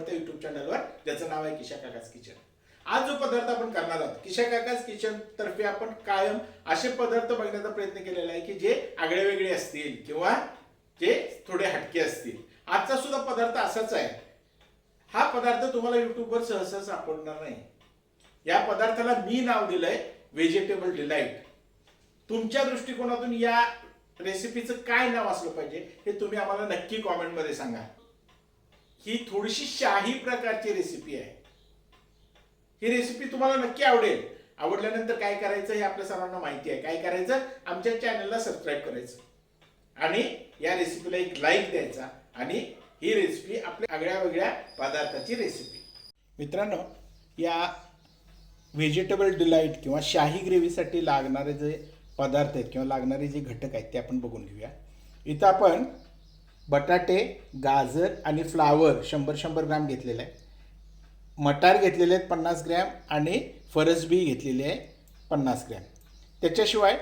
आवडतं युट्यूब चॅनलवर ज्याचं नाव आहे किशा काकाच किचन. आज जो पदार्थ आपण करणार आहोत किशा काकाच किचन तर्फे आपण कायम असे पदार्थ बघण्याचा प्रयत्न केलेला आहे की जे आगळे वेगळे असतील किंवा जे थोडे हटके असतील. आजचा सुद्धा पदार्थ असाच आहे. हा पदार्थ तुम्हाला युट्यूबवर सहसा सापडणार नाही. या पदार्थाला मी नाव दिलंय व्हेजिटेबल डिलाईट तुमच्या दृष्टिकोनातून या रेसिपीचं काय नाव असलं पाहिजे हे तुम्ही आम्हाला नक्की कॉमेंटमध्ये सांगा. ही थोडीशी शाही प्रकारची रेसिपी आहे. ही रेसिपी तुम्हाला नक्की आवडेल. आवडल्यानंतर काय करायचं हे आपल्या सर्वांना माहिती आहे. काय करायचं? आमच्या चॅनलला सबस्क्राईब करायचं. आणि या रेसिपीला एक लाईक द्यायचा. आणि ही रेसिपी आपल्या आगळ्या वेगळ्या पदार्थाची रेसिपी मित्रांनो या व्हेजिटेबल डिलाईट किंवा शाही ग्रेव्हीसाठी लागणारे जे पदार्थ आहेत किंवा लागणारे जे घटक आहेत ते आपण बघून घेऊया. इथं आपण बटाटे गाजर आणि फ्लावर शंभर शंभर ग्रॅम घेतलेलं आहे. मटार घेतलेले आहेत पन्नास ग्रॅम आणि फरसबी घेतलेली आहे पन्नास ग्रॅम. त्याच्याशिवाय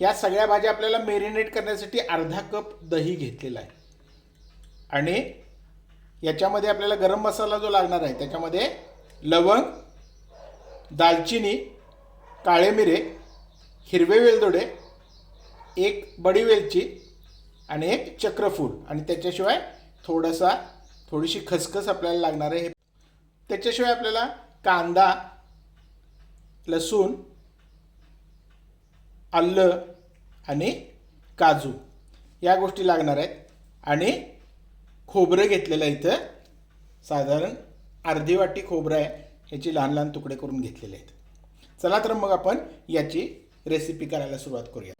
ह्या सगळ्या भाज्या आपल्याला मेरिनेट करण्यासाठी अर्धा कप दही घेतलेला आहे. आणि याच्यामध्ये आपल्याला गरम मसाला जो लागणार आहे त्याच्यामध्ये लवंग दालचिनी काळे मिरे हिरवे वेलदोडे एक बडी वेलची आणि एक चक्रफूल आणि त्याच्याशिवाय थोडासा थोडीशी खसखस आपल्याला लागणार आहे. त्याच्याशिवाय आपल्याला कांदा लसूण आलं आणि काजू या गोष्टी लागणार आहेत. आणि खोबरं घेतलेलं आहे इथं. साधारण अर्धी वाटी खोबरं आहे. ह्याची लहान लहान तुकडे करून घेतलेले आहेत. चला तर मग आपण याची रेसिपी करायला सुरुवात करूया.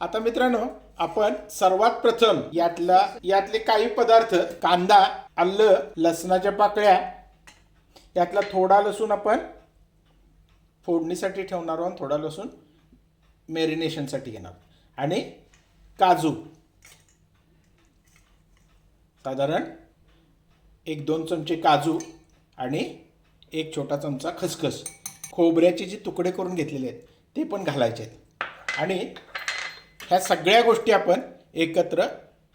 आता मित्रांनो आपण सर्वात प्रथम यातला यातले काही पदार्थ कांदा आलं लसणाच्या पाकळ्या यातला थोडा लसूण आपण फोडणीसाठी ठेवणार आहोत थोडा लसूण मेरिनेशनसाठी घेणार. आणि काजू. साधारण एक दोन चमचे काजू आणि एक छोटा चमचा खसखस. खोबऱ्याचे जे तुकडे करून घेतलेले आहेत ते पण घालायचे आहेत. आणि ह्या सगळ्या गोष्टी आपण एकत्र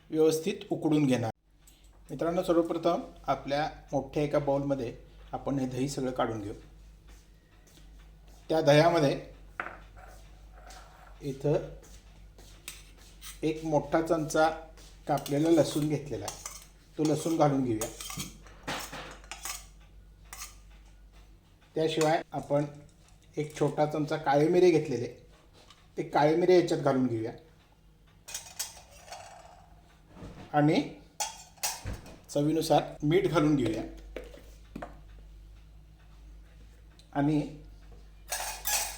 व्यवस्थित उकडून घेणार. मित्रांनो सर्वप्रथम आपल्या मोठ्या एका बाउलमध्ये आपण हे दही सगळं काढून घेऊ. त्या दह्यामध्ये इथं एक मोठा चमचा कापलेला लसूण घेतलेला आहे. तो लसूण घालून घेऊया. त्याशिवाय आपण एक छोटा चमचा काळे मिरे घेतलेले ते काळे मिरे याच्यात घालून घेऊया. आणि चवीनुसार मीठ घालून घेऊया. आणि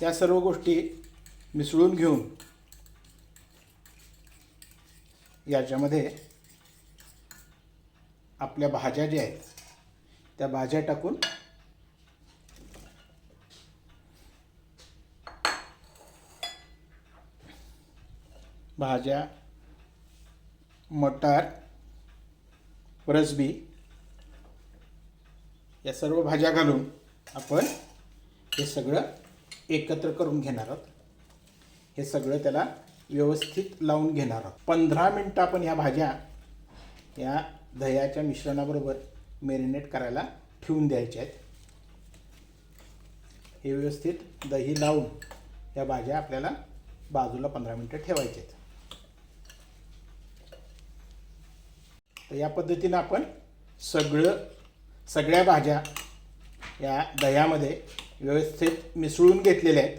या सर्व गोष्टी मिसळून घेऊन याच्यामध्ये आपल्या भाज्या ज्या आहेत त्या भाज्या टाकून भाज्या मटार रसबी या सर्व भाज्या घालून आपण हे सगळं एकत्र करून घेणार आहोत. हे सगळं त्याला व्यवस्थित लावून घेणार आहोत. पंधरा मिनटं आपण ह्या भाज्या या दह्याच्या मिश्रणाबरोबर मेरिनेट करायला ठेवून द्यायच्या आहेत. हे व्यवस्थित दही लावून या भाज्या आपल्याला बाजूला पंधरा मिनटं ठेवायच्या आहेत. तर या पद्धतीनं आपण सगळं सगळ्या भाज्या या दह्यामध्ये व्यवस्थित मिसळून घेतलेल्या आहेत.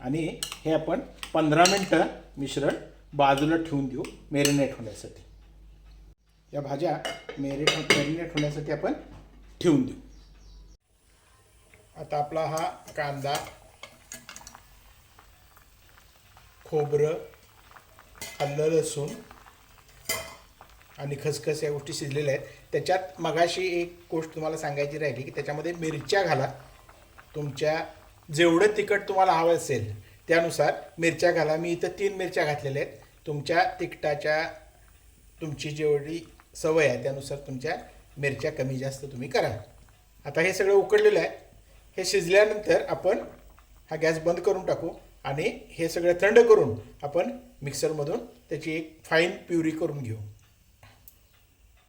आणि हे आपण पंधरा मिनटं मिश्रण बाजूला ठेवून देऊ मेरिनेट होण्यासाठी. या भाज्या मेरिट मॅरिनेट हो, होण्यासाठी आपण ठेवून देऊ. आता आपला हा कांदा खोबरं आलं लसूण आणि खसखस या गोष्टी शिजलेल्या आहेत. त्याच्यात मगाशी एक गोष्ट तुम्हाला सांगायची राहिली की त्याच्यामध्ये मिरच्या घाला. तुमच्या जेवढं तिखट तुम्हाला हवं असेल त्यानुसार मिरच्या घाला. मी इथं तीन मिरच्या घातलेल्या आहेत. तुमच्या तिखटाच्या तुमची जेवढी सवय आहे त्यानुसार तुमच्या मिरच्या कमी जास्त तुम्ही करा. आता हे सगळं उकडलेलं आहे. हे शिजल्यानंतर आपण हा गॅस बंद करून टाकू आणि हे सगळं थंड करून आपण मिक्सरमधून त्याची एक फाईन प्युरी करून घेऊ.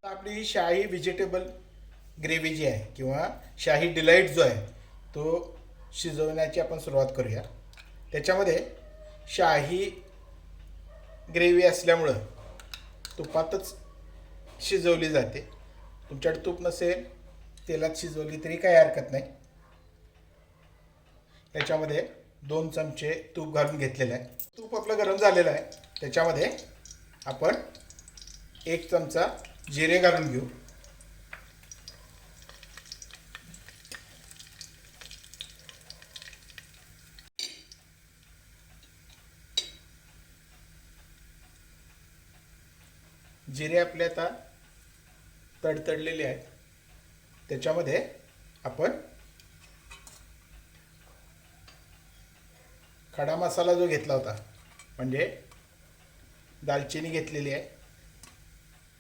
आपली ही शाही व्हेजिटेबल ग्रेव्ही जी आहे किंवा शाही डिलाईट जो आहे तो शिजवण्याची आपण सुरुवात करूया. त्याच्यामध्ये शाही ग्रेव्ही असल्यामुळं तुपातच शिजवली जाते. तुमच्याकडे तूप नसेल तेलात शिजवली तरी काही हरकत नाही. त्याच्यामध्ये दोन चमचे तूप घालून घेतलेलं आहे. तूप आपलं गरम झालेलं आहे. त्याच्यामध्ये आपण एक चमचा जिरे घालून घेऊ. जिरे आपले आता तडतडलेले आहेत. त्याच्यामध्ये आपण खडा मसाला जो घेतला होता म्हणजे दालचिनी घेतलेली आहे.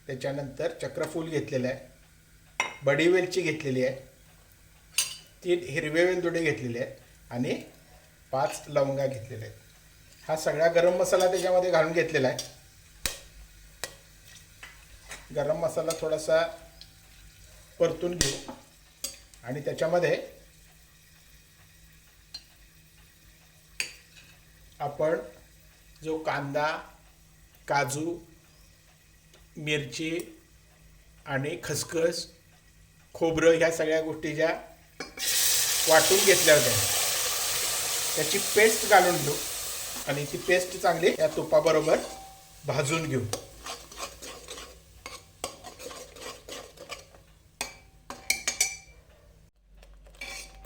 त्याच्यानंतर चक्रफूल घेतलेलं आहे. बडी वेलची घेतलेली आहे. तीन हिरवे वेलदोडे घेतलेले आहेत आणि पाच लवंगा घेतलेल्या आहेत. हा सगळा गरम मसाला त्याच्यामध्ये घालून घेतलेला आहे. गरम मसाला थोडासा परतून घेऊ. आणि त्याच्यामध्ये आपण जो कांदा काजू मिरची आणि खसखस खोबरं ह्या सगळ्या गोष्टी ज्या वाटून घेतल्या होत्या. त्याची पेस्ट घालून घेऊ आणि ती पेस्ट चांगली या तुपाबरोबर भाजून घेऊ.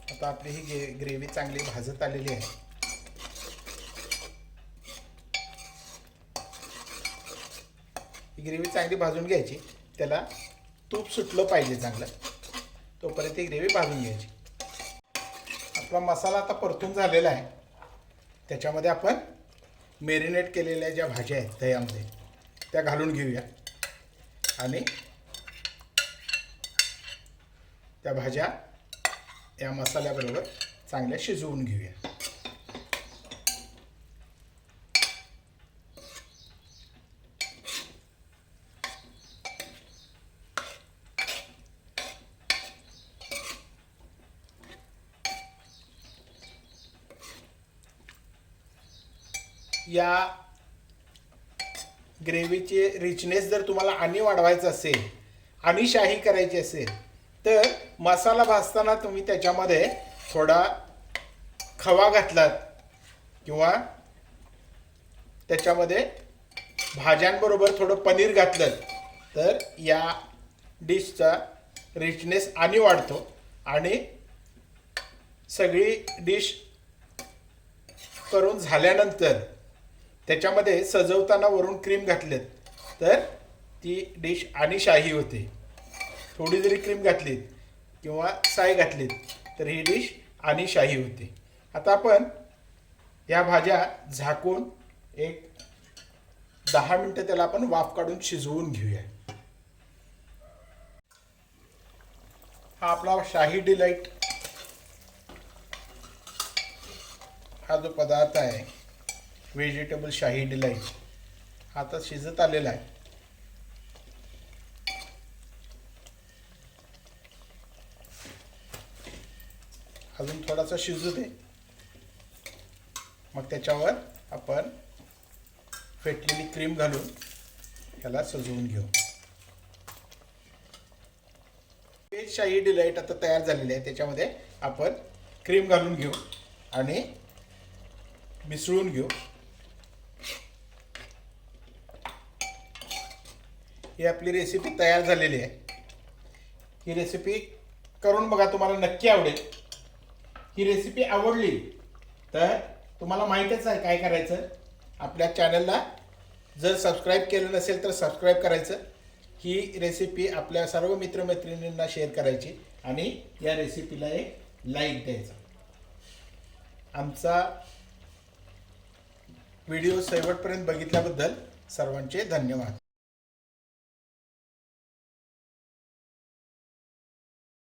आता आपली ही ग्रेव्ही चांगली भाजत आलेली आहे. ही ग्रेव्ही चांगली भाजून घ्यायची. त्याला तूप सुटलं पाहिजे चांगलं. तोपर्यंत ही ग्रेव्ही भाजून घ्यायची. आपला मसाला आता परतून झालेला आहे. त्याच्यामध्ये आपण मेरिनेट केलेल्या ज्या भाज्या आहेत दह्यामध्ये त्या घालून घेऊया. आणि त्या भाज्या या मसाल्याबरोबर चांगल्या शिजवून घेऊया. या ग्रेव्हीचे रिचनेस जर तुम्हाला आणि वाढवायचं असेल आणि शाही करायची असेल तर मसाला भाजताना तुम्ही त्याच्यामध्ये थोडा खवा घातलात किंवा त्याच्यामध्ये भाज्यांबरोबर थोडं पनीर घातलं तर या डिशचा रिचनेस आणि वाढतो आणि सगळी डिश करून झाल्यानंतर त्याच्यामध्ये सजवताना वरून क्रीम घातलेत. तर ती डिश आणि शाही होते. थोडी जरी क्रीम घातलीत किंवा साय घातलीत तर ही डिश आणि शाही होते. आता आपण या भाज्या झाकून एक दहा मिनटं त्याला आपण वाफ काढून शिजवून घेऊया. हा आपला शाही डिलाईट हा जो पदार्थ आहे. व्हेजिटेबल शाही डिलाईट हा आता शिजत आलेला आहे. अजून थोडासा शिजू दे. मग त्याच्यावर आपण फेटलेली क्रीम घालून ह्याला सजवून घेऊ. व्हेज शाही डिलाईट आता तयार झालेली आहे. त्याच्यामध्ये आपण क्रीम घालून घेऊ आणि मिसळून घेऊ. ही आपली रेसिपी तयार झालेली आहे. ही रेसिपी करून बघा तुम्हाला नक्की आवडेल. ही रेसिपी आवडली तर तुम्हाला माहीतच आहे काय करायचं. आपल्या चॅनलला जर सबस्क्राईब केलं नसेल तर सबस्क्राईब करायचं. ही रेसिपी आपल्या सर्व मित्रमैत्रिणींना शेअर करायची आणि या रेसिपीला एक लाईक द्यायचा. आमचा व्हिडिओ शेवटपर्यंत बघितल्याबद्दल सर्वांचे धन्यवाद.